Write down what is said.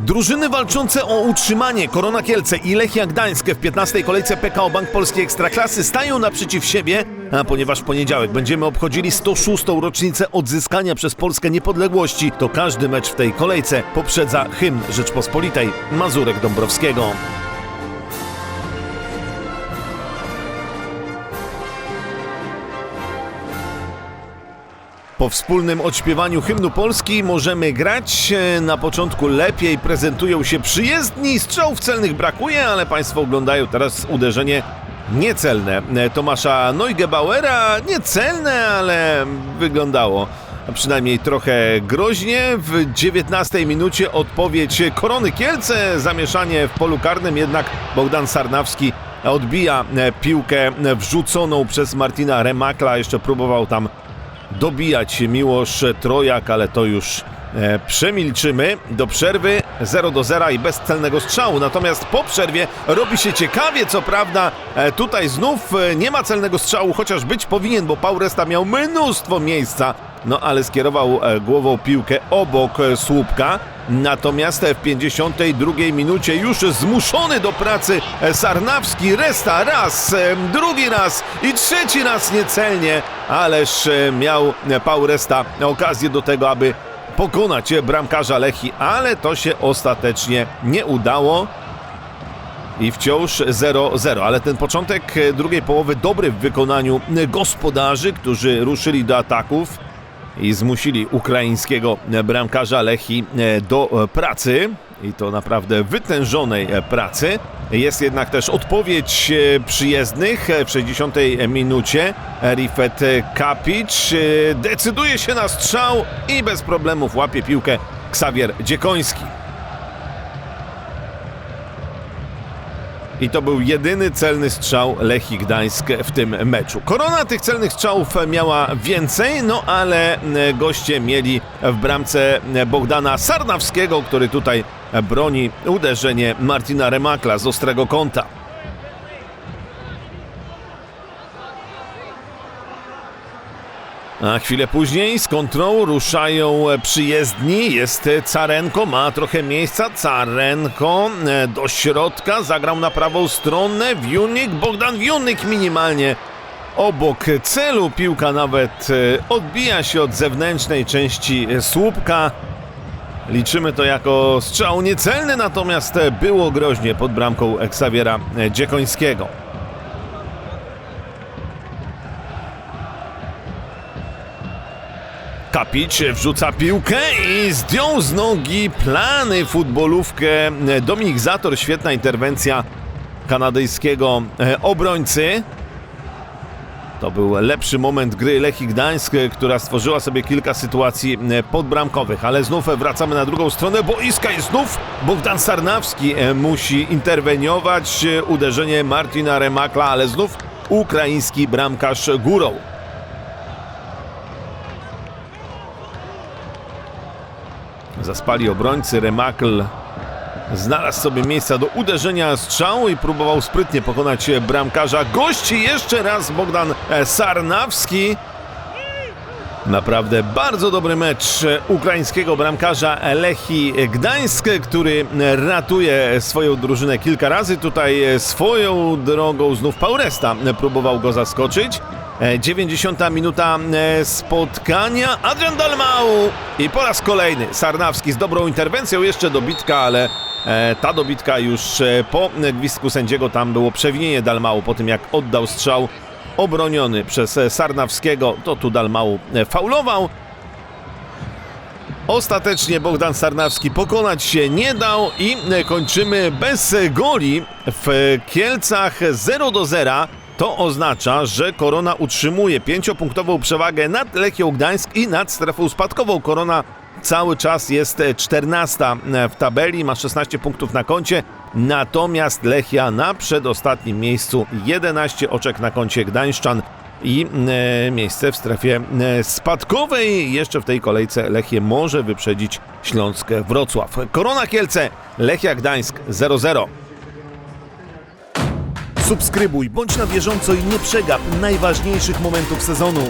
Drużyny walczące o utrzymanie Korona Kielce i Lechia Gdańsk w 15. kolejce PKO Bank Polskiej Ekstraklasy stają naprzeciw siebie, a ponieważ w poniedziałek będziemy obchodzili 106. rocznicę odzyskania przez Polskę niepodległości, to każdy mecz w tej kolejce poprzedza hymn Rzeczpospolitej Mazurek Dąbrowskiego. Po wspólnym odśpiewaniu hymnu Polski możemy grać. E, Na początku lepiej prezentują się przyjezdni, strzałów celnych brakuje, ale Państwo oglądają teraz uderzenie niecelne e, Tomasza Neugebauera. Niecelne, ale wyglądało przynajmniej trochę groźnie. W 19 minucie odpowiedź Korony Kielce, zamieszanie w polu karnym, jednak Bogdan Sarnawski odbija e, piłkę wrzuconą przez Martina Remakla. Jeszcze próbował tam dobijać Miłosz Trojak, ale to już e, przemilczymy. Do przerwy 0 do 0 i bez celnego strzału. Natomiast po przerwie robi się ciekawie, co prawda e, tutaj znów e, nie ma celnego strzału, chociaż być powinien, bo Paul Resta miał mnóstwo miejsca. No ale skierował e, głową piłkę obok e, słupka. Natomiast w 52 minucie już zmuszony do pracy e, Sarnawski Resta raz, drugi raz i trzeci raz niecelnie, ależ miał Paul Resta okazję do tego, aby pokonać bramkarza Lechi, ale to się ostatecznie nie udało. I wciąż 0-0, ale ten początek drugiej połowy dobry w wykonaniu gospodarzy, którzy ruszyli do ataków i zmusili ukraińskiego bramkarza Lechi e, do e, pracy. I to naprawdę wytężonej e, pracy. Jest jednak też odpowiedź przyjezdnych w 60 minucie. Rifet Kapic decyduje się na strzał i bez problemów łapie piłkę Ksawier Dziekoński. I to był jedyny celny strzał Lechii Gdańsk w tym meczu. Korona tych celnych strzałów miała więcej, no ale e, goście mieli w bramce Bogdana Sarnawskiego, który tutaj broni uderzenie Martina Remakla z ostrego kąta. A chwilę później z kontrą ruszają przyjezdni. Jest Carenko, ma trochę miejsca. Carenko e, do środka, zagrał na prawą stronę. Wiunik, Bogdan Wiunik minimalnie obok celu. Piłka nawet e, odbija się od zewnętrznej części słupka. Liczymy to jako strzał niecelny, natomiast było groźnie pod bramką Ksawiera Dziekońskiego. Kapic wrzuca piłkę i zdjął z nogi plany futbolówkę Dominik Zator. Świetna interwencja kanadyjskiego e, obrońcy. To był lepszy moment gry Lechii Gdańsk, e, która stworzyła sobie kilka sytuacji e, podbramkowych, ale znów wracamy na drugą stronę boiska i znów Bogdan Sarnawski musi interweniować. Uderzenie Martina Remakla, ale znów ukraiński bramkarz górą. Zaspali obrońcy, Remakl znalazł sobie miejsca do uderzenia strzału i próbował sprytnie pokonać bramkarza. Gości jeszcze raz Bogdan Sarnawski. Naprawdę bardzo dobry mecz ukraińskiego bramkarza Lechi Gdańsk, który ratuje swoją drużynę kilka razy. Tutaj swoją drogą znów Pauresta próbował go zaskoczyć. 90 minuta e, spotkania. Adrian Dalmau i po raz kolejny Sarnawski z dobrą interwencją. Jeszcze dobitka, ale e, ta dobitka już e, po gwizdku sędziego. Tam było przewinienie Dalmau po tym jak oddał strzał obroniony przez e, Sarnawskiego. To tu Dalmau e, faulował. Ostatecznie Bogdan Sarnawski pokonać się nie dał i e, kończymy bez goli w Kielcach 0 do 0. To oznacza, że Korona utrzymuje pięciopunktową przewagę nad Lechią Gdańsk i nad strefą spadkową. Korona cały czas jest 14 w tabeli, ma 16 punktów na koncie. Natomiast Lechia na przedostatnim miejscu 11 oczek na koncie Gdańszczan i e, miejsce w strefie e, spadkowej. Jeszcze w tej kolejce Lechię może wyprzedzić Śląsk Wrocław. Korona Kielce, Lechia Gdańsk 0-0. Subskrybuj, bądź na bieżąco i nie przegap najważniejszych momentów sezonu.